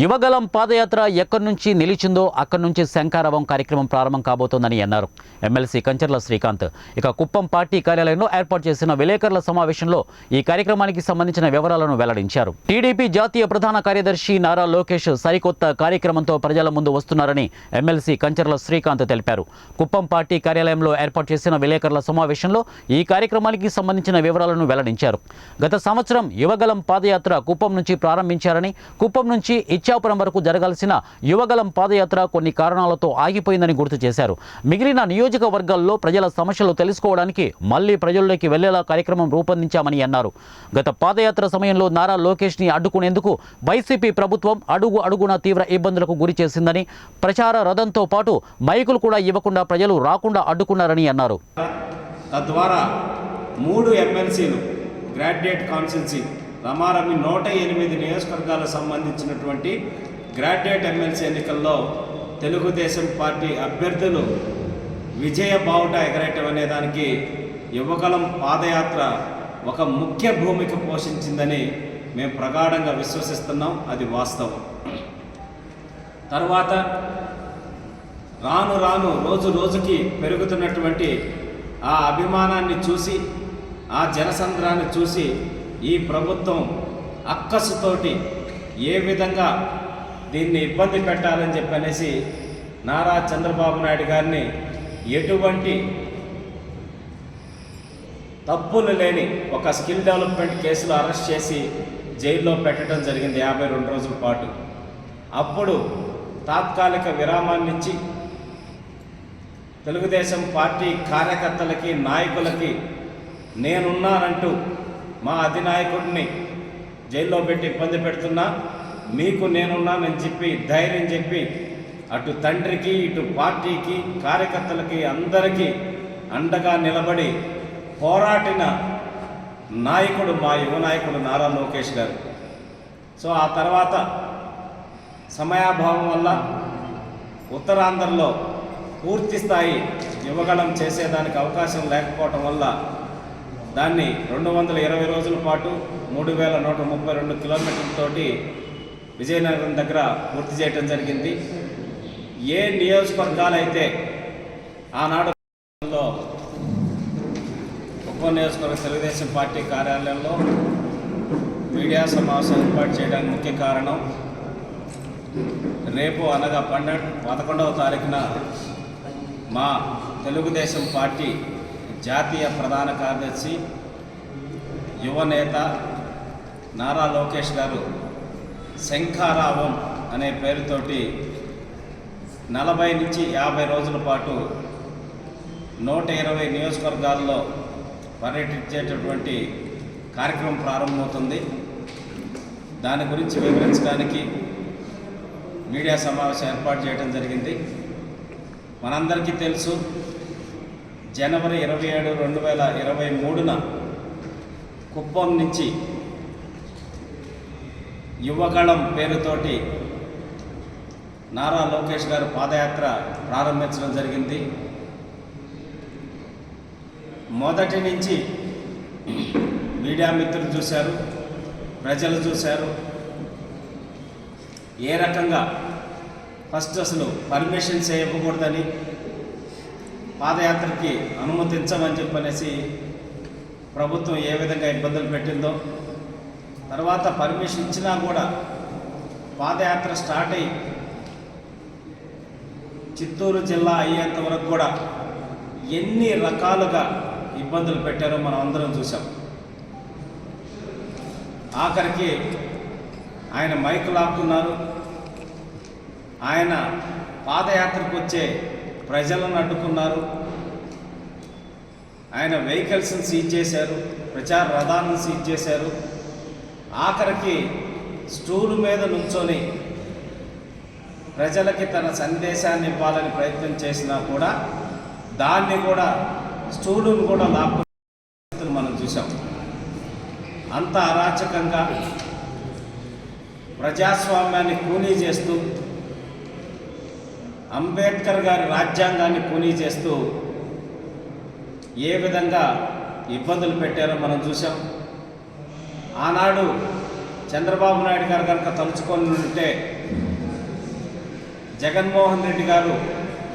యువగలం పాదయాత్ర ఎక్కడి నుంచి నిలిచిందో అక్కడి నుంచి శంకారవం కార్యక్రమం ప్రారంభం కాబోతోందని అన్నారు. ఎమ్మెల్సీ కంచర్ల శ్రీకాంత్. ఇక కుప్పం పార్టీ కార్యాలయంలో ఏర్పాటు చేసిన విలేకరుల సమావేశంలో ఈ కార్యక్రమానికి సంబంధించిన వివరాలను వెల్లడించారు. టీడీపీ జాతీయ ప్రధాన కార్యదర్శి నారా లోకేష్ సరికొత్త కార్యక్రమంతో ప్రజల ముందు వస్తున్నారని ఎమ్మెల్సీ కంచర్ల శ్రీకాంత్ తెలిపారు. కుప్పం పార్టీ కార్యాలయంలో ఏర్పాటు చేసిన విలేకరుల సమావేశంలో ఈ కార్యక్రమానికి సంబంధించిన వివరాలను వెల్లడించారు. గత సంవత్సరం యువగలం పాదయాత్ర కుప్పం నుంచి ప్రారంభించారని కుప్పం నుంచి ఇచ్చాపురం వరకు జరగాల్సిన యువగలం పాదయాత్ర కొన్ని కారణాలతో ఆగిపోయిందని గుర్తు చేశారు. మిగిలిన నియోజకవర్గాల్లో ప్రజల సమస్యలు తెలుసుకోవడానికి మళ్ళీ ప్రజల్లోకి వెళ్ళేలా కార్యక్రమం రూపొందించామని అన్నారు. గత పాదయాత్ర సమయంలో నారా లోకేష్ని అడ్డుకునేందుకు వైసీపీ ప్రభుత్వం అడుగు అడుగున తీవ్ర ఇబ్బందులకు గురి చేసిందని ప్రచార రథంతో పాటు మైకులు కూడా ఇవ్వకుండా ప్రజలు రాకుండా అడ్డుకున్నారని అన్నారు. తద్వారా మూడు ఎమ్మెల్సీలు గ్రాడ్యుయేట్ కాన్స్టిట్యున్సీ రమారమి నూట ఎనిమిది నియోజకవర్గాలకు సంబంధించినటువంటి గ్రాడ్యుయేట్ ఎమ్మెల్సీ ఎన్నికల్లో తెలుగుదేశం పార్టీ అభ్యర్థులు విజయ బావుట ఎగరేయటం అనే దానికి యువకలం పాదయాత్ర ఒక ముఖ్య భూమిక పోషించిందని మేము ప్రగాఢంగా విశ్వసిస్తున్నాం. అది వాస్తవం. తర్వాత రాను రాను రోజు రోజుకి పెరుగుతున్నటువంటి ఆ అభిమానాన్ని చూసి ఆ జనసంద్రాన్ని చూసి ఈ ప్రభుత్వం అక్కసుతోటి ఏ విధంగా దీన్ని ఇబ్బంది పెట్టాలని చెప్పనేసి నారా చంద్రబాబు నాయుడు గారిని ఎటువంటి తప్పులు లేని ఒక స్కిల్ డెవలప్మెంట్ కేసులో అరెస్ట్ చేసి జైల్లో పెట్టడం జరిగింది యాభై రెండు రోజుల పాటు. అప్పుడు తాత్కాలిక విరామాన్నిచ్చి తెలుగుదేశం పార్టీ కార్యకర్తలకి నాయకులకి నేనున్నానంటూ మా అధినాయకుడిని జైల్లో పెట్టి ఇబ్బంది పెడుతున్నా మీకు నేనున్నానని చెప్పి ధైర్యం చెప్పి అటు తండ్రికి ఇటు పార్టీకి కార్యకర్తలకి అందరికీ అండగా నిలబడి పోరాటిన నాయకుడు మా యువ నాయకుడు నారా లోకేష్ గారు. సో ఆ తర్వాత సమయాభావం వల్ల ఉత్తరాంధ్రలో పూర్తి స్థాయి యువగళం చేసేదానికి అవకాశం లేకపోవటం వల్ల దాన్ని రెండు వందల ఇరవై రోజుల పాటు మూడు వేల నూట ముప్పై రెండు కిలోమీటర్లతోటి విజయనగరం దగ్గర పూర్తి చేయటం జరిగింది. ఏ నియోజకవర్గాలైతే ఆనాడు ఉప నియోజకవర్గ తెలుగుదేశం పార్టీ కార్యాలయంలో మీడియా సమావేశం ఏర్పాటు చేయడానికి ముఖ్య కారణం రేపు అనగా పన్నెండు పదకొండవ తారీఖున మా తెలుగుదేశం పార్టీ జాతీయ ప్రధాన కార్యదర్శి యువనేత నారా లోకేష్ గారు శంఖారావం అనే పేరుతోటి నలభై నుంచి యాభై రోజుల పాటు నూట ఇరవై నియోజకవర్గాల్లో పర్యటించేటటువంటి కార్యక్రమం ప్రారంభమవుతుంది. దాని గురించి వివరించడానికి మీడియా సమావేశం ఏర్పాటు చేయడం జరిగింది. మనందరికీ తెలుసు జనవరి ఇరవై ఏడు రెండు వేల ఇరవై మూడున కుప్పం నుంచి యువకళం పేరుతోటి నారా లోకేష్ గారు పాదయాత్ర ప్రారంభించడం జరిగింది. మొదటి నుంచి మీడియా మిత్రులు చూశారు ప్రజలు చూశారు. ఏ రకంగా ఫస్ట్ అసలు పర్మిషన్స్ ఇవ్వకూడదని పాదయాత్రకి అనుమతించమని చెప్పనేసి ప్రభుత్వం ఏ విధంగా ఇబ్బందులు పెట్టిందో తర్వాత పర్మిషన్ ఇచ్చినా కూడా పాదయాత్ర స్టార్ట్ అయ్యి చిత్తూరు జిల్లా అయ్యేంత వరకు కూడా ఎన్ని రకాలుగా ఇబ్బందులు పెట్టారో మనం అందరం చూసాం ఆఖరికి ఆయన మైకు లాక్కున్నారు ఆయన పాదయాత్రకు వచ్చే ప్రజలను అడ్డుకున్నారు. ఆయన వెహికల్స్ని సీజ్ చేశారు ప్రచార రథాలను సీజ్ చేశారు. ఆఖరికి స్టూల్ మీద నుంచొని ప్రజలకి తన సందేశాన్ని ఇవ్వాలని ప్రయత్నం చేసినా కూడా దాన్ని కూడా స్టూలును కూడా లాక్కుని మనం చూసాం అంత అరాచకంగా ప్రజాస్వామ్యాన్ని కూనీ చేస్తూ అంబేద్కర్ గారి రాజ్యాంగాన్ని పూనీ చేస్తూ ఏ విధంగా ఇబ్బందులు పెట్టారో మనం చూసాం ఆనాడు చంద్రబాబు నాయుడు గారు కనుక తలుచుకొని ఉంటే జగన్మోహన్ రెడ్డి గారు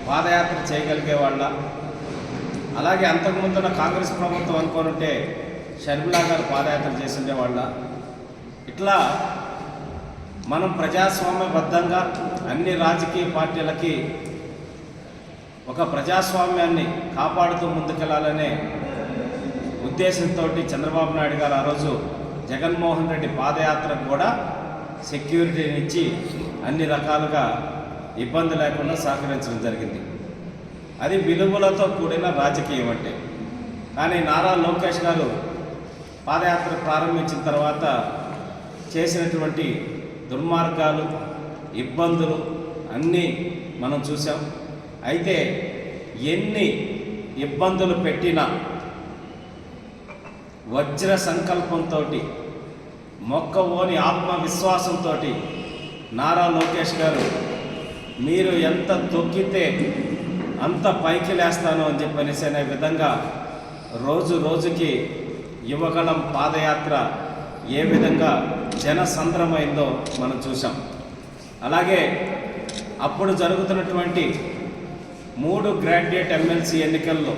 పాదయాత్ర చేయగలిగే వాళ్ళ. అలాగే అంతకుముందున్న కాంగ్రెస్ ప్రభుత్వం అనుకోనుంటే షర్మిలా గారు పాదయాత్ర చేసిండే వాళ్ళ. ఇట్లా మనం ప్రజాస్వామ్యబద్ధంగా అన్ని రాజకీయ పార్టీలకి ఒక ప్రజాస్వామ్యాన్ని కాపాడుతూ ముందుకెళ్ళాలనే ఉద్దేశంతో చంద్రబాబు నాయుడు గారు ఆ రోజు జగన్మోహన్ రెడ్డి పాదయాత్రకు కూడా సెక్యూరిటీనిచ్చి అన్ని రకాలుగా ఇబ్బంది లేకుండా సహకరించడం జరిగింది. అది విలువలతో కూడిన రాజకీయం అంటే. కానీ నారా లోకేష్ గారు పాదయాత్ర ప్రారంభించిన తర్వాత చేసినటువంటి దుర్మార్గాలు ఇబ్బందులు అన్నీ మనం చూసాం అయితే ఎన్ని ఇబ్బందులు పెట్టినా వజ్ర సంకల్పంతో మొక్కవోని ఆత్మవిశ్వాసంతో నారా లోకేష్ గారు మీరు ఎంత తొక్కితే అంత పైకి లేస్తాను అని చెప్పనేసి అనే విధంగా రోజు రోజుకి యువగళం పాదయాత్ర ఏ విధంగా జనసంద్రమైందో మనం చూసాం అలాగే అప్పుడు జరుగుతున్నటువంటి మూడు గ్రాడ్యుయేట్ ఎమ్మెల్సీ ఎన్నికల్లో